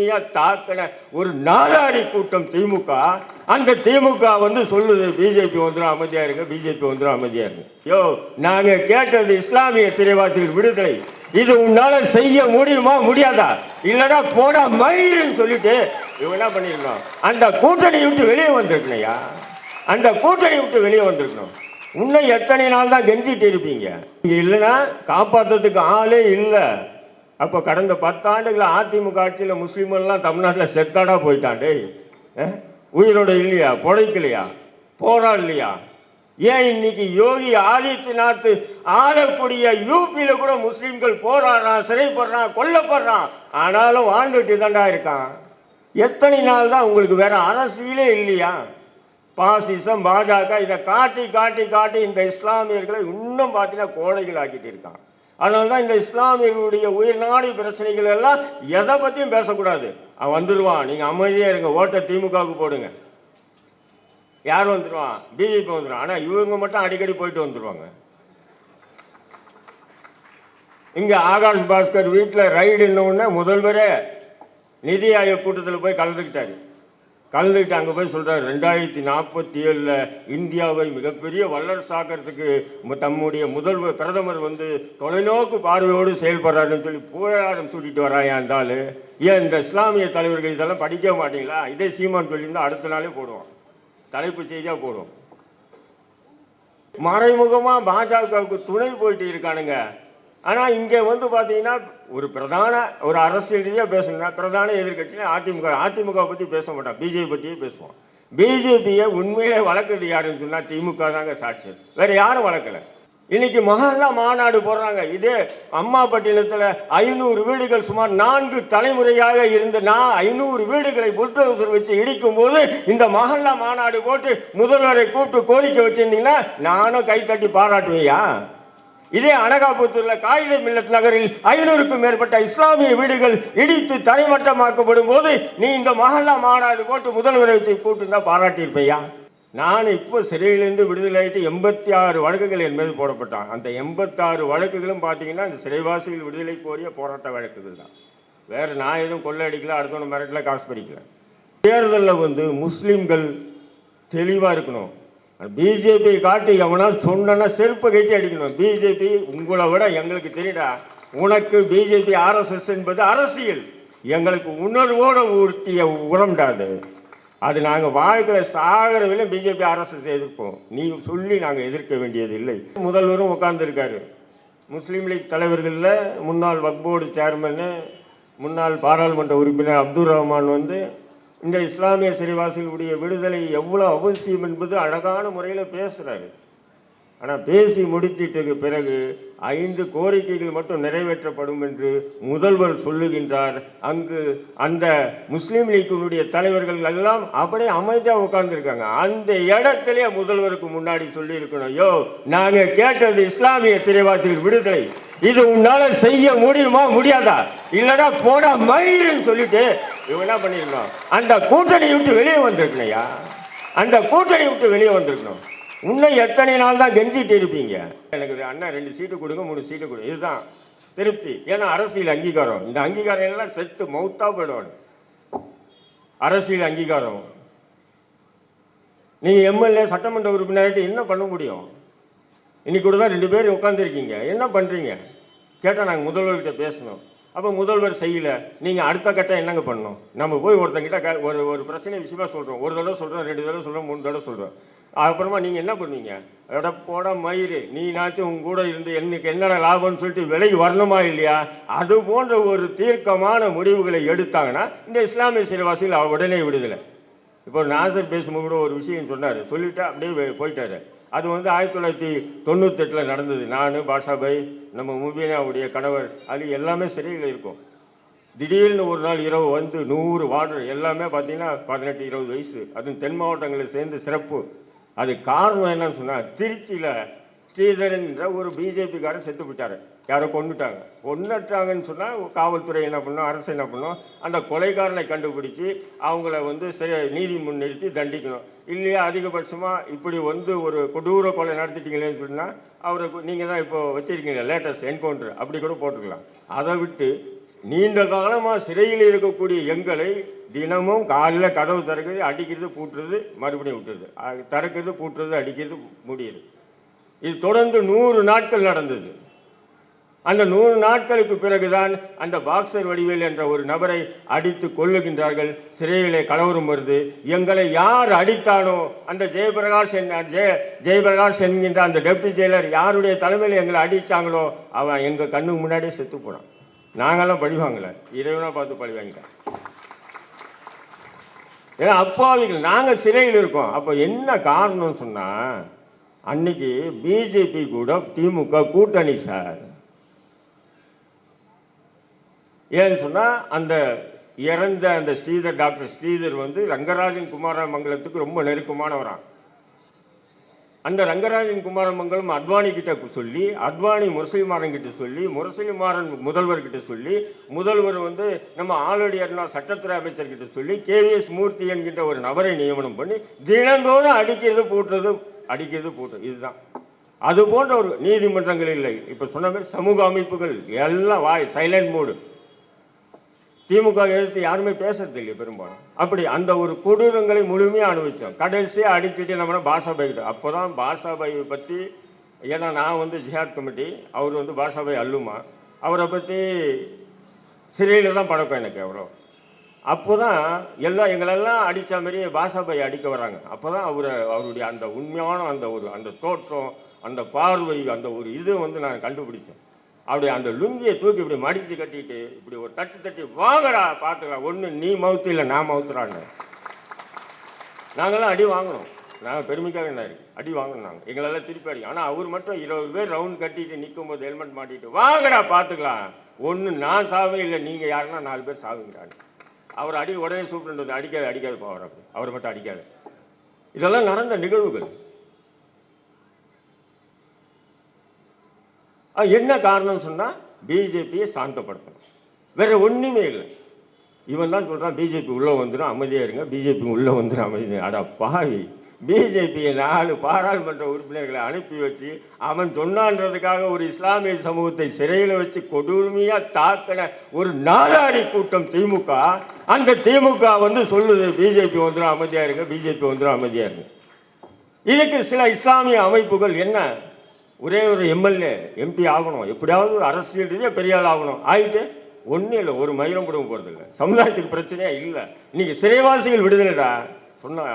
கொடுமையா தாக்கின ஒரு நாதாரி கூட்டம் திமுக. அந்த திமுக வந்து சொல்லுது பிஜேபி வந்துடும் அமைதியாக இருங்க பிஜேபி வந்துடும் அமைதியாக இருங்க. யோ நாங்கள் கேட்டது இஸ்லாமிய சிறைவாசிகள் விடுதலை. இது உன்னால செய்ய முடியுமா முடியாதா? இல்லைன்னா போடா மயிருன்னு சொல்லிட்டு இவங்க என்ன பண்ணியிருந்தோம் அந்த கூட்டணி விட்டு வெளியே வந்திருக்கணையா அந்த கூட்டணி விட்டு வெளியே வந்திருக்கணும். இன்னும் எத்தனை நாள் தான் கெஞ்சிட்டு இருப்பீங்க? இங்கே இல்லைன்னா காப்பாற்றுறதுக்கு ஆளே இல்லை. அப்போ கடந்த பத்தாண்டுகள் அதிமுக ஆட்சியில் முஸ்லீம்கள்லாம் தமிழ்நாட்டில் செத்தாடா போயிட்டாண்டே உயிரோட இல்லையா? பொழைக்கலையா? போராடலையா? ஏன் இன்னைக்கு யோகி ஆதித்யநாத் ஆளக்கூடிய யூபியில் கூட முஸ்லீம்கள் போராடுறான் சிறைப்படுறான் கொல்லப்படுறான். ஆனாலும் வாழ்ந்துட்டு தாண்டா இருக்கான். எத்தனை நாள் தான் உங்களுக்கு வேற அரசியலே இல்லையா? பாசிசம் பாஜக இதை காட்டி காட்டி காட்டி இந்த இஸ்லாமியர்களை இன்னும் பார்த்தீங்கன்னா கோழைகள் ஆக்கிட்டு இருக்கான். அதனால தான் இந்த இஸ்லாமியர்களுடைய உயிர்நாடி பிரச்சனைகள் எல்லாம் எதை பற்றியும் பேசக்கூடாது. அவன் வந்துடுவான் நீங்கள் அமைதியாக இருங்க. ஓட்டை திமுகவுக்கு போடுங்க. யார் வந்துடுவான் பிஜேபி வந்துடுவான் ஆனால் இவங்க மட்டும் அடிக்கடி போயிட்டு வந்துடுவாங்க இங்கே ஆகாஷ் பாஸ்கர் வீட்டில் ரைடு இன்னொன்னே முதல்வரே நிதி ஆயோக் கூட்டத்தில் போய் கலந்துக்கிட்டாரு. கலந்துக்கிட்டு அங்கே போய் சொல்கிறார் ரெண்டாயிரத்தி நாற்பத்தி ஏழில் இந்தியாவை மிகப்பெரிய வல்லரசாக்கிறதுக்கு தம்முடைய முதல்வர் பிரதமர் வந்து தொலைநோக்கு பார்வையோடு செயல்படுறாருன்னு சொல்லி புகழாரம் சூட்டிட்டு வராயா இருந்தாலும் ஏன் இந்த இஸ்லாமிய தலைவர்கள் இதெல்லாம் படிக்க மாட்டீங்களா? இதே சீமான் சொல்லியிருந்தால் அடுத்த நாளே போடுவோம் தலைப்பு செய்தியாக போடுவோம் மறைமுகமாக பாஜகவுக்கு துணை போயிட்டு இருக்கானுங்க. ஆனால் இங்கே வந்து பார்த்தீங்கன்னா ஒரு பிரதான ஒரு அரசியல் ரீதியாக பேசணும்னா பிரதான எதிர்க்கட்சினா அதிமுக அதிமுக பற்றி பேச மாட்டான் பிஜேபி பற்றியே பேசுவோம். பிஜேபியை உண்மையிலே வளர்க்குறது யாருன்னு சொன்னால் திமுக தாங்க சாட்சி. வேறு யாரும் வளர்க்கல. இன்னைக்கு மகல்லா மாநாடு போடுறாங்க. இதே அம்மாப்பட்டினத்தில் ஐநூறு வீடுகள் சுமார் நான்கு தலைமுறையாக இருந்த நான் ஐநூறு வீடுகளை புல்டோசர் வச்சு இடிக்கும் போது இந்த மகல்லா மாநாடு போட்டு முதல்வரை கூப்பிட்டு கோரிக்கை வச்சிருந்தீங்கன்னா நானும் கை தட்டி பாராட்டுவையா? இதே அனகாபுத்தூரில் காகித மில்லத் நகரில் ஐநூறுக்கும் மேற்பட்ட இஸ்லாமிய வீடுகள் இடித்து தரைமட்டமாக்கப்படும் போது நீ இந்த மகல்லா மாநாடு போட்டு முதல்வரை வச்சு கூப்பிட்டு பாராட்டியிருப்பையா? நான் இப்போ சிறையிலிருந்து விடுதலை எண்பத்தி ஆறு வழக்குகள் என் மீது போடப்பட்டான். அந்த எண்பத்தாறு வழக்குகளும் பார்த்தீங்கன்னா இந்த சிறைவாசிகள் விடுதலை கோரிய போராட்ட வழக்குகள் தான். வேறு நான் எதுவும் கொள்ளையடிக்கல அடுத்தவங்க மிரட்டில் காசு பறிக்கல. தேர்தலில் வந்து முஸ்லீம்கள் தெளிவாக இருக்கணும். பிஜேபி காட்டி எவனா சொன்னா செருப்பை கட்டி அடிக்கணும். பிஜேபி உங்களை விட எங்களுக்கு தெரியுடா உனக்கு பிஜேபி ஆர்எஸ்எஸ் என்பது அரசியல். எங்களுக்கு உணர்வோடு ஊர்த்திய உரம்டாது அது. அது நாங்கள் வாழ்க்கையில் சாகிறதுல பிஜேபி ஆர்எஸ்எஸ் எதிர்ப்போம். நீ சொல்லி நாங்கள் எதிர்க்க வேண்டியது இல்லை. முதல்வரும் உட்கார்ந்துருக்காரு. முஸ்லீம் லீக் தலைவர்களில் முன்னாள் வக்போர்டு சேர்மனு முன்னாள் பாராளுமன்ற உறுப்பினர் அப்துல் ரஹ்மான் வந்து இந்த இஸ்லாமிய சிறைவாசிகளுடைய விடுதலை எவ்வளோ அவசியம் என்பது அழகான முறையில் பேசுகிறாரு ஆனால் பேசி முடிச்சிட்டதுக்கு பிறகு ஐந்து கோரிக்கைகள் மட்டும் நிறைவேற்றப்படும் என்று முதல்வர் சொல்லுகின்றார். அங்கு அந்த முஸ்லீம் லீக்கினுடைய தலைவர்கள் எல்லாம் அப்படியே அமைதியாக உட்கார்ந்துருக்காங்க. அந்த இடத்திலே முதல்வருக்கு முன்னாடி சொல்லியிருக்கணும். யோ நாங்கள் கேட்டது இஸ்லாமிய சிறைவாசிகள் விடுதலை. இது உன்னால் செய்ய முடியுமா முடியாதா? இல்லைன்னா போட மயிருன்னு சொல்லிட்டு இவங்க என்ன பண்ணிருக்கணும்? அந்த கூட்டணி விட்டு வெளியே வந்திருக்கணையா அந்த கூட்டணி விட்டு வெளியே வந்திருக்கணும். இன்னும் எத்தனை நாள் தான் கெஞ்சிட்டு இருப்பீங்க? எனக்கு அண்ணா ரெண்டு சீட்டு கொடுங்க மூணு சீட்டு கொடுங்க. இதுதான் திருப்தி. ஏன்னா அரசியல் அங்கீகாரம். இந்த அங்கீகாரம் எல்லாம் செத்து மௌத்தா போயிடுவாங்க. அரசியல் அங்கீகாரம். நீங்கள் எம்எல்ஏ சட்டமன்ற உறுப்பினர்கிட்ட என்ன பண்ண முடியும்? இன்னைக்கு கூட தான் ரெண்டு பேரும் உட்காந்துருக்கீங்க என்ன பண்ணுறீங்க கேட்டால் நாங்கள் முதல்வர்கிட்ட பேசணும். அப்போ முதல்வர் செய்யலை. நீங்கள் அடுத்த கட்டம் என்னங்க பண்ணணும்? நம்ம போய் ஒருத்தங்கிட்ட க- ஒரு ஒரு பிரச்சனை விஷயமா சொல்கிறோம் ஒரு தடவை சொல்கிறோம் ரெண்டு தடவை சொல்கிறோம் மூணு தடவை சொல்கிறோம் அப்புறமா நீங்கள் என்ன பண்ணுவீங்க? எட போட மயிறு நீனாச்சும் உங்க கூட இருந்து எனக்கு என்னடா லாபம்னு சொல்லிட்டு விலை வரணுமா இல்லையா? அது போன்ற ஒரு தீர்க்கமான முடிவுகளை எடுத்தாங்கன்னா இந்த இஸ்லாமிய சிறைவாசிகள் உடனே விடுதலை. இப்போ நாசர் பேசும்போது கூட ஒரு விஷயம் சொன்னார். சொல்லிவிட்டு அப்படியே போயிட்டாரு. அது வந்து ஆயிரத்தி தொள்ளாயிரத்தி தொண்ணூத்தெட்டில் நடந்தது. நான் பாஷாபாய் நம்ம முபீனாவுடைய கணவர் அது எல்லாமே சிறையில் இருக்கும். திடீர்னு ஒரு நாள் இரவு வந்து நூறு வார்டர் எல்லாமே பார்த்தீங்கன்னா பதினெட்டு இருபது வயசு. அதுவும் தென் மாவட்டங்களை சேர்ந்து சிறப்பு. அது காரணம் என்னன்னு சொன்னால் திருச்சியில் ஸ்ரீதரன்ற ஒரு பிஜேபிக்காரர் செத்து போயிட்டார். யாரோ கொண்டுட்டாங்க கொண்டுட்டாங்கன்னு சொன்னால் காவல்துறை என்ன பண்ணும் அரசு என்ன பண்ணும் அந்த கொலைகாரனை கண்டுபிடிச்சி அவங்கள வந்து சரி நீதி முன்னிறுத்தி தண்டிக்கணும். இல்லையா அதிகபட்சமாக இப்படி வந்து ஒரு கொடூர கொலை நடத்திட்டீங்களேன்னு சொன்னால் அவரை நீங்கள் தான் இப்போ வச்சுருக்கீங்க லேட்டஸ்ட் என்கவுண்டர் அப்படி கூட போட்டுக்கலாம். அதை விட்டு நீண்ட காலமாக சிறையில் இருக்கக்கூடிய எங்களை தினமும் காலையில் கதவு திறக்கிறது அடிக்கிறது பூட்டுறது மறுபடியும் விட்டுறது. திறக்கிறது பூட்டுறது அடிக்கிறது முடியுது இது தொடர்ந்து நூறு நாட்கள் நடந்தது. அந்த நூறு நாட்களுக்கு பிறகுதான் அந்த பாக்ஸர் வடிவேல் என்ற ஒரு நபரை அடித்து கொள்ளுகின்றார்கள் சிறையிலே கலவரம் வருது. எங்களை யார் அடித்தானோ அந்த ஜெயபிரகாஷ் என்ன ஜெய ஜெயபிரகாஷ் என்கின்ற அந்த டெப்டி ஜெயிலர் யாருடைய தலைமையில் எங்களை அடித்தாங்களோ அவன் எங்கள் கண்ணுக்கு முன்னாடியே செத்து போனான். நாங்களாம் பழி இறைவனாக பார்த்து பழி வாங்கிட்டேன். ஏன்னா அப்பாவிகள் நாங்கள் சிறையில் இருக்கோம். அப்போ என்ன காரணம்னு சொன்னால் அன்னைக்கு பிஜேபி கூட திமுக கூட்டணி சார் ஏன்னு சொன்னால் அந்த இறந்த அந்த ஸ்ரீதர் டாக்டர் ஸ்ரீதர் வந்து ரங்கராஜன் குமாரமங்கலத்துக்கு ரொம்ப நெருக்கமானவரான் அந்த ரங்கராஜன் குமாரமங்கலம் அத்வானி கிட்ட சொல்லி அத்வானி முரசலிமாறன் கிட்ட சொல்லி முரசலிமாறன் முதல்வர் கிட்ட சொல்லி முதல்வர் வந்து நம்ம ஆளுடையர்னா சட்டத்துறை அமைச்சர் கிட்ட சொல்லி கேவிஎஸ் மூர்த்தி என்கின்ற ஒரு நபரை நியமனம் பண்ணி தினந்தோறும் அடிக்கிறது போட்டுறது அடிக்கிறது போட்டது இதுதான். அது போன்ற ஒரு நீதிமன்றங்கள் இல்லை. இப்போ சொன்ன மாதிரி சமூக அமைப்புகள் எல்லாம் வாய் சைலண்ட் மோடு. திமுக எதிர்த்து யாருமே பேசுறது இல்லையா பெரும்பாலும். அப்படி அந்த ஒரு கொடூரங்களை முழுமையாக அனுபவித்தோம் கடைசியாக அடிச்சுட்டு நம்ம பாஷாபாய் கிட்ட. அப்போ தான் பாஷாபாயை பற்றி ஏன்னா நான் வந்து ஜிஹாத் கமிட்டி அவர் வந்து பாஷாபாய் அல்லுமா? அவரை பற்றி சிறையில் தான் பழக்கம் எனக்கு அவ்வளோ. அப்போ தான் எல்லாம் எங்களெல்லாம் அடித்த மாதிரி பாஷாபாய் அடிக்க வராங்க. அப்போ தான் அவரை அவருடைய அந்த உண்மையான அந்த ஒரு அந்த தோற்றம் அந்த பார்வை அந்த ஒரு இது வந்து நான் கண்டுபிடிச்சேன். அப்படி அந்த லுங்கியை தூக்கி இப்படி மடித்து கட்டிட்டு இப்படி ஒரு தட்டு தட்டி வாங்கடா பார்த்துக்கலாம் ஒன்று நீ மவுத்து இல்லை நான் மவுத்துறான்னு. நாங்களாம் அடி வாங்கணும் நாங்கள் பெருமைக்காக என்ன இருக்கு. அடி வாங்கணும் நாங்கள் எங்களெல்லாம் திருப்பி அடி. ஆனால் அவர் மட்டும் இருபது பேர் ரவுண்ட் கட்டிட்டு நிற்கும் போது ஹெல்மெட் மாட்டிட்டு வாங்கடா பார்த்துக்கலாம் ஒன்று நான் சாவே இல்லை நீங்கள் யாருன்னா நாலு பேர் சாவுங்கிறாங்க அவர் அடி உடனே சூப்பிட்டு அடிக்காது அடிக்காது போவார் அவர் மட்டும் அடிக்காது. இதெல்லாம் நடந்த நிகழ்வுகள். என்ன காரணம் சொன்னால் பிஜேபியை சாந்தப்படுத்தணும். வேற ஒன்றுமே இல்லை. இவன் தான் சொல்கிறான் பிஜேபி உள்ளே வந்துடும் அமைதியாக இருங்க பிஜேபி உள்ளே வந்துடும் அமைதியாக அட பாவி. பிஜேபியை நாலு பாராளுமன்ற உறுப்பினர்களை அனுப்பி வச்சு அவன் சொன்னான்றதுக்காக ஒரு இஸ்லாமிய சமூகத்தை சிறையில் வச்சு கொடுமையாக தாக்கின ஒரு நாதாரி கூட்டம் திமுக அந்த திமுக வந்து சொல்லுது பிஜேபி வந்துடும் அமைதியாக இருங்க பிஜேபி வந்துடும் அமைதியாக இருங்க. இதுக்கு சில இஸ்லாமிய அமைப்புகள் என்ன? ஒரே ஒரு எம்எல்ஏ எம்பி ஆகணும். எப்படியாவது அரசியல் ரீதியாக பெரிய ஆள் ஆகணும். ஆகிட்டு ஒன்றும் இல்லை ஒரு மயிரம் கூட போகிறதில்ல சமுதாயத்துக்கு பிரச்சனையே இல்லை. இன்றைக்கி சிறைவாசிகள் விடுதலைடா. சொன்ன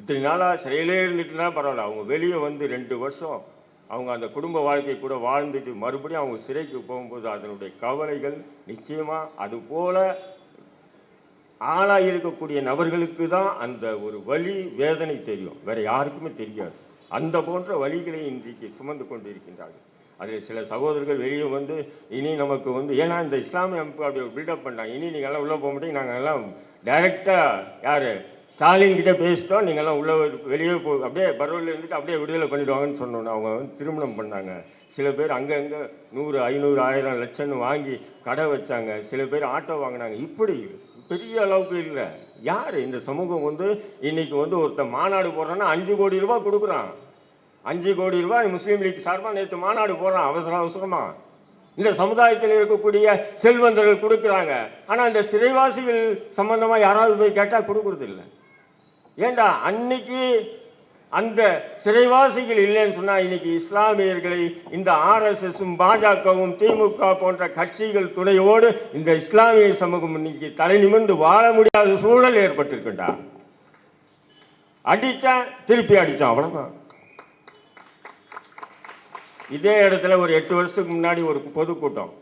இத்தனை நாளாக சிறையிலே இருந்துட்டுனா பரவாயில்ல. அவங்க வெளியே வந்து ரெண்டு வருஷம் அவங்க அந்த குடும்ப வாழ்க்கை கூட வாழ்ந்துட்டு மறுபடியும் அவங்க சிறைக்கு போகும்போது அதனுடைய கவலைகள் நிச்சயமாக அது போல் ஆளாக இருக்கக்கூடிய நபர்களுக்கு தான் அந்த ஒரு வலி வேதனை தெரியும். வேறு யாருக்குமே தெரியாது. அந்த போன்ற வழிகளை இன்றைக்கு சுமந்து கொண்டிருக்கின்றார்கள். அதில் சில சகோதரர்கள் வெளியே வந்து இனி நமக்கு வந்து ஏன்னா இந்த இஸ்லாமிய அமைப்பு அப்படி பில்டப் பண்ணாங்க இனி நீங்கள் எல்லாம் உள்ளே போக மாட்டீங்க. நாங்கள் எல்லாம் டைரெக்டாக யார்? ஸ்டாலின் கிட்டே பேசிட்டோம். நீங்கள்லாம் உள்ளே வெளியே போ அப்படியே பரவலில் இருந்துட்டு அப்படியே விடுதலை பண்ணிடுவாங்கன்னு சொன்னோன்னு அவங்க வந்து திருமணம் பண்ணாங்க. சில பேர் அங்கங்கே நூறு ஐநூறு ஆயிரம் லட்சம்னு வாங்கி கடை வச்சாங்க. சில பேர் ஆட்டோ வாங்கினாங்க. இப்படி பெரிய அளவுக்கு இல்லை. யார் இந்த சமூகம் வந்து இன்னைக்கு வந்து ஒருத்தன் மாநாடு போடுறோன்னா அஞ்சு கோடி ரூபாய் கொடுக்குறான். அஞ்சு கோடி ரூபாய் முஸ்லீம் லீக் சார்பாக நேற்று மாநாடு போடுறான் அவசரம் அவசரமா. இந்த சமுதாயத்தில் இருக்கக்கூடிய செல்வந்தர்கள் கொடுக்குறாங்க. ஆனால் இந்த சிறைவாசிகள் சம்பந்தமாக யாராவது போய் கேட்டால் கொடுக்குறதில்ல. ஏண்டா அன்னைக்கு அந்த சிறைவாசிகள் இல்லைன்னு சொன்னால் இன்னைக்கு இஸ்லாமியர்களை இந்த ஆர்எஸ்எஸும் பாஜகவும் திமுக போன்ற கட்சிகள் துணையோடு இந்த இஸ்லாமிய சமூகம் இன்னைக்கு தலை நிமிர்ந்து வாழ முடியாத சூழல் ஏற்பட்டிருக்குண்டா. அடித்தான் திருப்பி அடித்தான் அவ்வளோதான் இதே இடத்துல ஒரு எட்டு வருஷத்துக்கு முன்னாடி ஒரு பொதுக்கூட்டம்.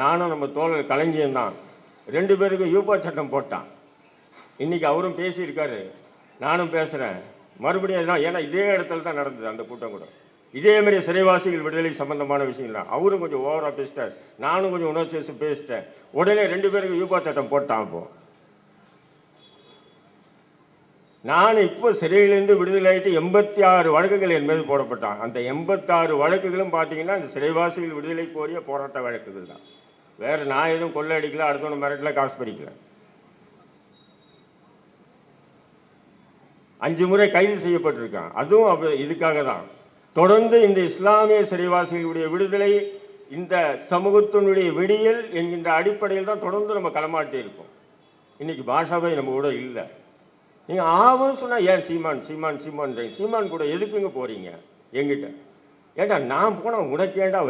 நானும் நம்ம தோழர் கலைஞன் தான். ரெண்டு பேருக்கும் யூபா சட்டம் போட்டான். இன்றைக்கி அவரும் பேசியிருக்காரு. நானும் பேசுகிறேன் மறுபடியும் அதெல்லாம் ஏன்னா இதே இடத்துல தான் நடந்தது அந்த கூட்டம் கூட. இதே மாதிரி சிறைவாசிகள் விடுதலை சம்பந்தமான விஷயம் தான் அவரும் கொஞ்சம் ஓவராக பேசிட்டார். நானும் கொஞ்சம் உணர்ச்சி வச்சு பேசிட்டேன். உடனே ரெண்டு பேருக்கும் யூபா சட்டம் போட்டான் அப்போ. நான் இப்போ சிறையிலேருந்து விடுதலையாயிட்டு எண்பத்தி ஆறு வழக்குகள் என் மீது போடப்பட்டான். அந்த எண்பத்தாறு வழக்குகளும் பார்த்தீங்கன்னா இந்த சிறைவாசிகள் விடுதலை கோரிய போராட்ட வழக்குகள் தான். வேறு நான் எதுவும் கொள்ளை அடிக்கல அடுத்தவங்க மிரட்டல காசு பறிக்கல. அஞ்சு முறை கைது செய்யப்பட்டிருக்கான். அதுவும் அப்ப இதுக்காக தான் தொடர்ந்து இந்த இஸ்லாமிய சிறைவாசிகளுடைய விடுதலை இந்த சமூகத்தினுடைய விடியல் என்கின்ற அடிப்படையில் தான் தொடர்ந்து நம்ம களமாட்டி இருக்கோம் இன்னைக்கு பாஷாவே நம்ம கூட இல்லை. நீங்கள் ஆவும் சொன்னால் ஏன் சீமான் சீமான் சீமான்? சீமான் கூட எதுக்குங்க போகிறீங்க எங்கிட்ட ஏண்டா நான் போனால் உனக்கு ஏண்டா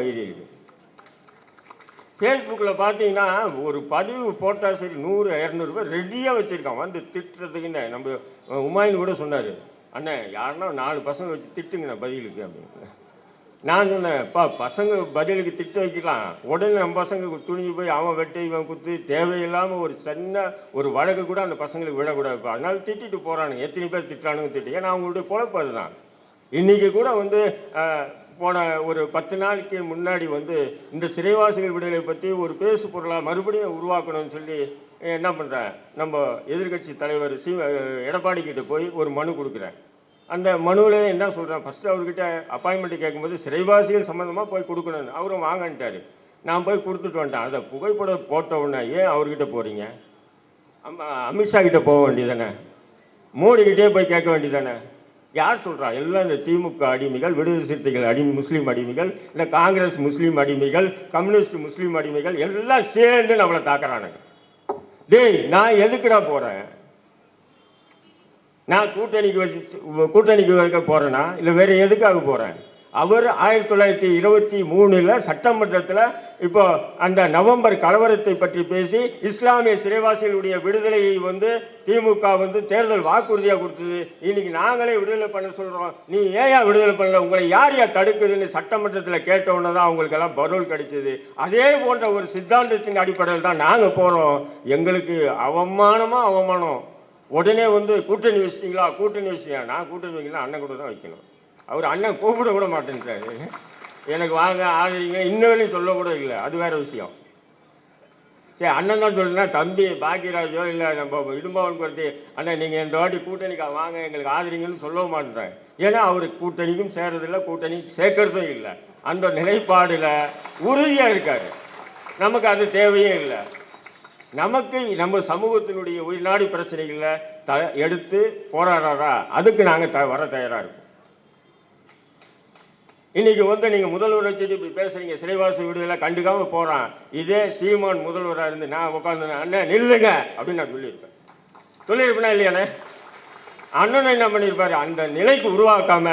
ஃபேஸ்புக்கில் பார்த்தீங்கன்னா ஒரு பதிவு போட்டால் சரி நூறு இரநூறுபா ரெடியாக வச்சுருக்கான் வந்து திட்டுறதுக்குன்னு நம்ம உமாயின் கூட சொன்னார். அண்ணே யாருன்னா நாலு பசங்க வச்சு திட்டுங்கண்ணே பதிலுக்கு அப்படின்னு. நான் சொன்னேன்ப்பா பசங்க பதிலுக்கு திட்டு வைக்கலாம். உடனே நம்ம பசங்க துணிஞ்சு போய் அவன் வெட்டி இவன் குத்து. தேவையில்லாமல் ஒரு சின்ன ஒரு வழக்கு கூட அந்த பசங்களுக்கு விடக்கூடாது அதனால திட்டிட்டு போகிறானுங்க எத்தனை பேர் திட்டுறானுங்க திட்டு ஏன்னா அவங்களுடைய பொழப்பு அதுதான். இன்றைக்கி கூட வந்து போன ஒரு பத்து நாளைக்கு முன்னாடி வந்து இந்த சிறைவாசிகள் விடுதலை பற்றி ஒரு பேசு பொருளாக மறுபடியும் உருவாக்கணும்னு சொல்லி என்ன பண்ணுறேன் நம்ம எதிர்க்கட்சி தலைவர் சி எடப்பாடி கிட்டே போய் ஒரு மனு கொடுக்குறேன். அந்த மனுவில் என்ன சொல்கிறேன் ஃபஸ்ட்டு அவர்கிட்ட அப்பாயின்மெண்ட் கேட்கும்போது சிறைவாசிகள் சம்மந்தமாக போய் கொடுக்கணும்னு. அவரும் வாங்கன்ட்டார். நான் போய் கொடுத்துட்டு வந்துட்டேன். அதை புகைப்படம் போட்ட உடனே ஏன் அவர்கிட்ட போகிறீங்க அம்மா அமித்ஷா கிட்டே போக வேண்டியதானே மோடிக்கிட்டே போய் கேட்க வேண்டியதானே யார் சொல்கிறா எல்லாம் இந்த திமுக அடிமைகள் விடுதலை சிறுத்தைகள் அடி முஸ்லீம் அடிமைகள் இந்த காங்கிரஸ் முஸ்லீம் அடிமைகள் கம்யூனிஸ்ட் முஸ்லீம் அடிமைகள் எல்லாம் சேர்ந்து நம்மளை தாக்குறானுங்க. டேய் நான் எதுக்குடா போகிறேன் நான் கூட்டணிக்கு வச்சு கூட்டணிக்கு வைக்க போகிறேன்னா இல்லை வேறு எதுக்காக போகிறேன் அவர் ஆயிரத்தி தொள்ளாயிரத்தி இருபத்தி மூணில் சட்டமன்றத்தில் இப்போ அந்த நவம்பர் கலவரத்தை பற்றி பேசி இஸ்லாமிய சிறைவாசிகளுடைய விடுதலையை வந்து திமுக வந்து தேர்தல் வாக்குறுதியாக கொடுத்தது. இன்னைக்கு நாங்களே விடுதலை பண்ண சொல்கிறோம் நீ ஏயா விடுதலை பண்ணல? உங்களை யார் யார் தடுக்குதுன்னு சட்டமன்றத்தில் கேட்டவுடனே தான் அவங்களுக்கெல்லாம் பரோல் கிடைச்சது. அதே போன்ற ஒரு சித்தாந்தத்தின் அடிப்படையில் தான் நாங்கள் போகிறோம் எங்களுக்கு அவமானமாக அவமானம். உடனே வந்து கூட்டணி வச்சிட்டீங்களா? கூட்டணி வச்சிட்டீங்களா? நான் கூட்டணி வைக்கலாம் அண்ணன் கூட தான் வைக்கணும். அவர் அண்ணன் கூப்பிட கூட மாட்டேன்ட்டாரு. எனக்கு வாங்க ஆதரிங்க இன்னவரையும் சொல்லக்கூட இல்லை. அது வேற விஷயம். சரி அண்ணன் தான் சொல்லுனா தம்பி பாக்கியராஜோ இல்லை நம்ம இடும்பவன் பற்றி அண்ணன் நீங்கள் இந்த வாட்டி கூட்டணிக்காக வாங்க எங்களுக்கு ஆதரிங்கன்னு சொல்லவும் மாட்டேன் ஏன்னா அவர் கூட்டணிக்கும் சேர்றதில்லை கூட்டணி சேர்க்கறதும் இல்லை. அந்த நிலைப்பாடில் உறுதியாக இருக்காரு. நமக்கு அது தேவையே இல்லை. நமக்கு நம்ம சமூகத்தினுடைய உயிர்நாடி பிரச்சனைகளை த எடுத்து போராடுறாரா? அதுக்கு நாங்கள் த வர தயாராக இருக்கோம். இன்றைக்கி வந்து நீங்கள் முதல்வரை வச்சுட்டு இப்படி பேசுறீங்க சிறைவாசி விடுதலை கண்டுக்காமல் போகிறான் இதே சீமான் முதல்வராக இருந்து நான் உட்காந்து அண்ணன் நில்லுங்க அப்படின்னு நான் சொல்லியிருப்பேன். சொல்லியிருப்பேனா இல்லையாண்ணே அண்ணன் என்ன பண்ணியிருப்பார்? அந்த நிலைக்கு உருவாக்காம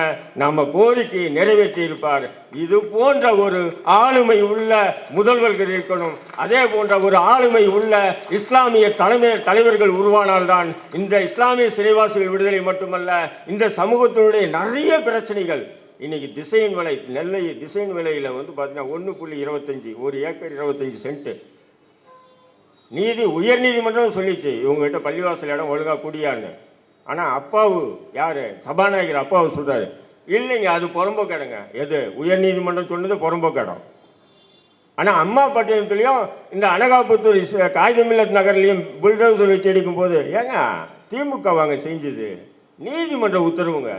நம்ம கோரிக்கையை நிறைவேற்றி இருப்பார் இது போன்ற ஒரு ஆளுமை உள்ள முதல்வர்கள் இருக்கணும். அதே போன்ற ஒரு ஆளுமை உள்ள இஸ்லாமிய தலைமை தலைவர்கள் உருவானால்தான் இந்த இஸ்லாமிய சிறைவாசிகள் விடுதலை மட்டுமல்ல இந்த சமூகத்தினுடைய நிறைய பிரச்சனைகள் இன்றைக்கி திசையின் விலை நெல்லை திசையின் விலையில் வந்து பார்த்தீங்கன்னா ஒன்று புள்ளி இருபத்தஞ்சி ஒரு ஏக்கர் இருபத்தஞ்சி சென்ட்டு நீதி உயர்நீதிமன்றம் சொல்லிச்சு இவங்ககிட்ட பள்ளிவாசல் இடம் ஒழுங்காக குடியான்னு. ஆனால் அப்பாவு யார்? சபாநாயகர் அப்பாவு சொல்கிறாரு இல்லைங்க அது புறம்போக்கிடங்க. எது? உயர்நீதிமன்றம் சொன்னது சொன்னது புறம்போக்கிடம். ஆனால் அம்மா பட்டினத்துலேயும் இந்த அனகாபுத்தூர் காகிதமில்லத் நகர்லேயும் புல்டோசர் வச்சு அடிக்கும் போது ஏங்க திமுக வாங்க செஞ்சது. நீதிமன்ற உத்தரவுங்க.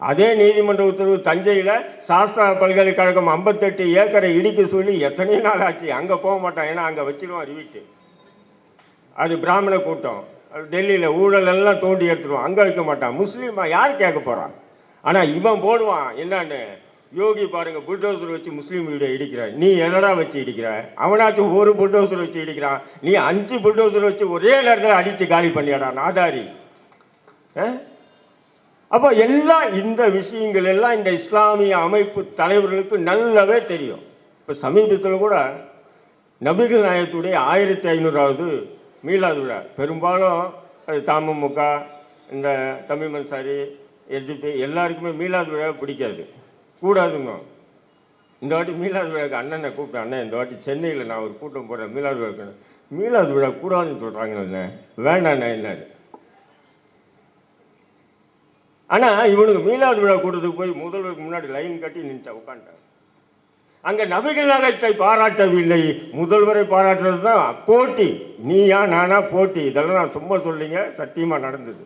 அதே நீதிமன்ற உத்தரவு தஞ்சையில் சாஸ்திரா பல்கலைக்கழகம் ஐம்பத்தெட்டு ஏக்கரை இடிக்க சொல்லி எத்தனையோ நாள் ஆச்சு. அங்கே போக மாட்டான் ஏன்னா அங்கே வச்சிருவோம் அறிவிட்டு அது பிராமண கூட்டம். டெல்லியில் ஊழல் எல்லாம் தோண்டி எடுத்துருவான் அங்கே வைக்க மாட்டான். முஸ்லீமா யார் கேட்க போகிறான் ஆனால் இவன் போடுவான். என்னன்னு? யோகி பாருங்கள் புல்டோசர் வச்சு முஸ்லீம் வீடு இடிக்கிற. நீ என்னடா வச்சு இடிக்கிற? அவனாச்சும் ஒரு புல்டோசர் வச்சு இடிக்கிறான். நீ அஞ்சு புல்டோசர் வச்சு ஒரே நேரத்தில் அடித்து காலி பண்ணியாடா ஆதாரி ஆ? அப்போ எல்லாம் இந்த விஷயங்கள் எல்லாம் இந்த இஸ்லாமிய அமைப்பு தலைவர்களுக்கு நல்லாவே தெரியும். இப்போ சமீபத்தில் கூட நபிகள் நாயகத்துடைய ஆயிரத்தி ஐநூறாவது மீலாது விழா பெரும்பாலும் அது தாமமுக இந்த தமிழ் மன்சாரி எஸ்டிபி எல்லாருக்குமே மீலாது விழா பிடிக்காது. கூடாதுங்க. இந்த வாட்டி மீலாது விழாக்கு அண்ணனை கூப்பிட்டேன். அண்ணன் இந்த வாட்டி சென்னையில் நான் ஒரு கூட்டம் போடுறேன். மீலாது விழாக்கு மீலாது விழா கூடாதுன்னு சொல்கிறாங்க வேண்டாண்ணே என்ன ஆனால் இவனுக்கு மீலாது விழா கூட்டத்துக்கு போய் முதல்வருக்கு முன்னாடி லைன் கட்டி நின்றுட்டா உட்காந்துட்டான் அங்கே நபிகள் நகத்தை பாராட்டவில்லை. முதல்வரை பாராட்டுறது தான் போட்டி. நீயா நானா போட்டி. இதெல்லாம் நான் சும்மா சொல்லிங்க சத்தியமாக நடந்தது.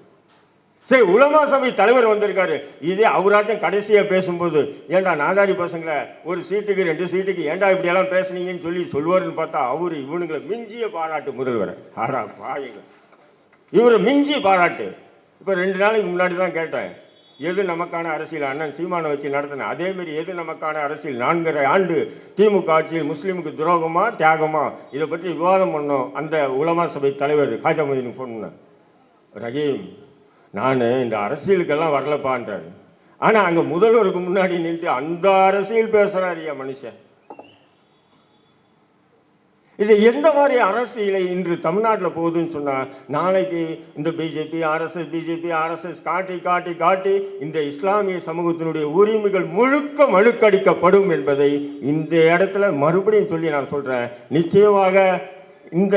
சரி உலமா சபை தலைவர் வந்திருக்காரு. இதே அவராச்சும் கடைசியாக பேசும்போது ஏன்டா நாடாடி பசங்களை ஒரு சீட்டுக்கு ரெண்டு சீட்டுக்கு ஏன்டா இப்படியெல்லாம் பேசுனீங்கன்னு சொல்லி சொல்லுவாருன்னு பார்த்தா அவர் இவனுங்களை மிஞ்சிய பாராட்டு முதல்வரை. ஆடா பாயுங்க இவரை மிஞ்சி பாராட்டு. இப்போ ரெண்டு நாளைக்கு முன்னாடி தான் கேட்டேன். எது நமக்கான அரசியல்? அண்ணன் சீமானை வச்சு நடத்தினேன் அதேமாரி எது நமக்கான அரசியல்? நான்கரை ஆண்டு திமுக ஆட்சியில் முஸ்லீமுக்கு துரோகமா தியாகமா? இதை பற்றி விவாதம் பண்ணோம். அந்த உலமா சபை தலைவர் ஹாஜா ஃபோன் பண்ணேன். ரஹீம் நான் இந்த அரசியலுக்கெல்லாம் வரலப்பான்றாரு ஆனால் அங்கே முதல்வருக்கு முன்னாடி நின்று அந்த அரசியல் பேசுகிறாரியா மனுஷன். இது எந்த மாதிரி அரசியலை இன்று தமிழ்நாட்டில் போகுதுன்னு சொன்னால் நாளைக்கு இந்த பிஜேபி ஆர்எஸ்எஸ் பிஜேபி ஆர்எஸ்எஸ் காட்டி காட்டி காட்டி இந்த இஸ்லாமிய சமூகத்தினுடைய உரிமைகள் முழுக்க மழுக்கடிக்கப்படும் என்பதை இந்த இடத்துல மறுபடியும் சொல்லி நான் சொல்கிறேன் நிச்சயமாக இந்த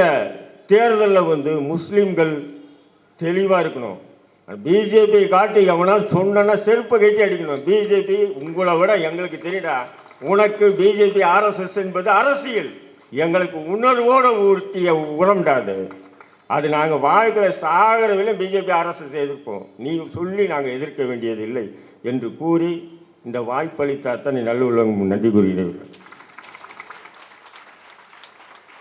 தேர்தலில் வந்து முஸ்லீம்கள் தெளிவாக இருக்கணும். பிஜேபி காட்டி எவனா சொன்னா செருப்பை கட்டி அடிக்கணும். பிஜேபி உங்களை விட எங்களுக்கு தெரியடா. உனக்கு பிஜேபி ஆர்எஸ்எஸ் என்பது அரசியல். எங்களுக்கு உணர்வோடு ஊர்த்திய உரம்டாது. அது நாங்கள் வாழ்க்கையில் சாகரவில்லை பிஜேபி அரசு எதிர்ப்போம் நீ சொல்லி நாங்கள் எதிர்க்க வேண்டியதில்லை என்று கூறி இந்த வாய்ப்பளித்த அத்தனை நல்லுள்ளவங்க நன்றி கூறுகிறேன்.